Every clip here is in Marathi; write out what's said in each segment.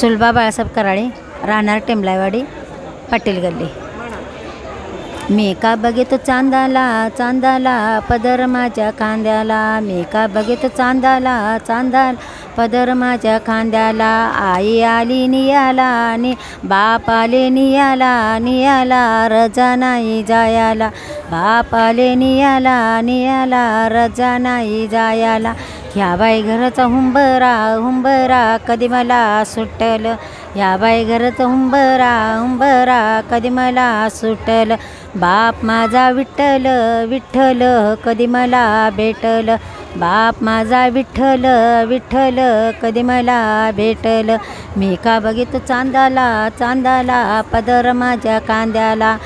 सुलभा बाळासाहेब कराळे राहणार टेंबलायवाडी पाटील गल्ली. मी का बघित चांदाला चांदाला पदर माझ्या खांद्याला? मी का बघित चांदाला चांदाला पदर माझ्या खांद्याला? आई आली नियाला नि बाप आले नियाला नियाला रजा नाही जायाला. बाप आले नियाला नियाला रजा नाही जायाला. ह्या बाई घरचा हुंबरा हुंबरा कधी मला सुटल. ह्या बाई घरचं हुंबरा हुंबरा कधी मला सुटल. बाप माझा विठ्ठल विठ्ठल कधी मला भेटल. बाप माझा विठ्ठल विठ्ठल कधी मला भेटल. मी का बघित चांदाला चांदाला पदर माझ्या कांद्याला.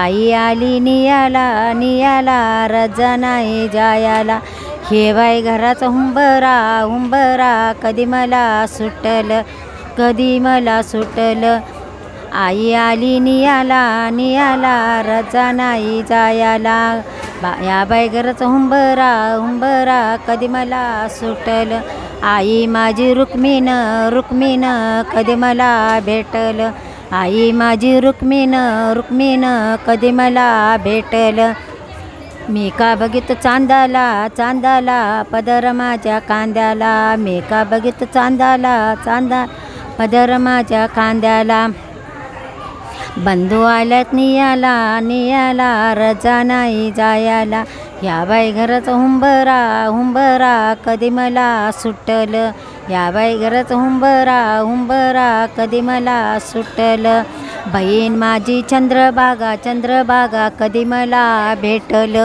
आई आली नियाला नियाला रजा नाही जायाला. हे बाई घराचा हुंबरा हुंबरा कधी मला सुटल कधी मला सुटल. आई आली नियाला नियाला. रजा नाही जायाला. बा या बाई घराचा हुंबरा हुंबरा कधी मला सुटल. आई माझी रुक्मिण रुक्मिण. कधी मला भेटल. आई माझी रुक्मिण रुक्मिण. कधी मला भेटल. मी का बघित चांदाला चांदाला पदर माझ्या कांद्याला मी का बघित चांदाला चांदा पदर माझ्या कांद्याला बंधू आल्यात नियाला नियाला रजा नाही जायाला. या बाई घराचं हुंबरा हुंबरा कधी मला सुटल. या बाई घराचं हुंबरा हुंबरा कधी मला सुटल. बहीण माझी चंद्रबागा चंद्रबागा कधी मला भेटल?